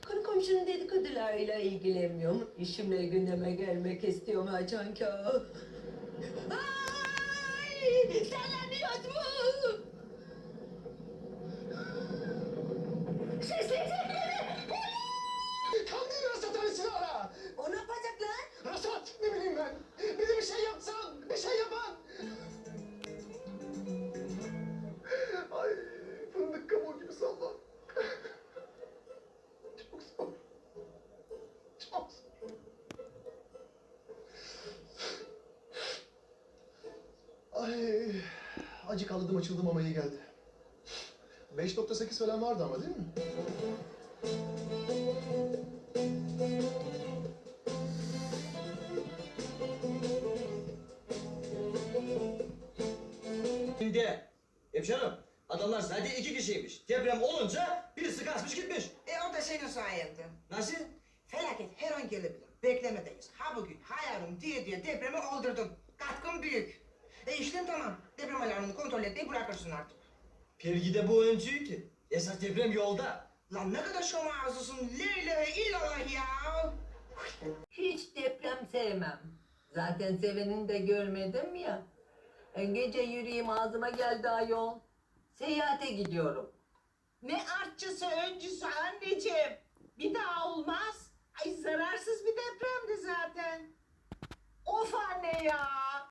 Karı komşunun dedikodularıyla ilgilenmiyorum. İşimle gündeme gelmek istiyorum Hacanka. Ay! Sallanıyoruz mu? Kandil Ay acı kaladım açıldım ama iyi geldi. 5.8 falan vardı ama değil mi? Şimdi hemşerim adamlar sadece iki kişiymiş. Deprem olunca birisi kaçmış gitmiş. E o da senin sayende. Nasıl? Felaket her an gelebilir. Beklemedeyiz. Ha bugün, ha yarın diye diye depremi oldurdum. Katkım büyük. E işlem tamam. Deprem alarmını kontrol etmeyi bırakırsın artık. Pergide bu öncüyü ki. Esas deprem yolda. Lan ne kadar şom ağzısın. La ilahe illallah ya. Hiç deprem sevmem. Zaten sevenini de görmedim ya. Gece yürüyeyim ağzıma geldi ayol. Seyahate gidiyorum. Ne artçısı öncüsü anneciğim. Bir daha olmaz. Ay zararsız bir depremdi zaten. Of anne ya.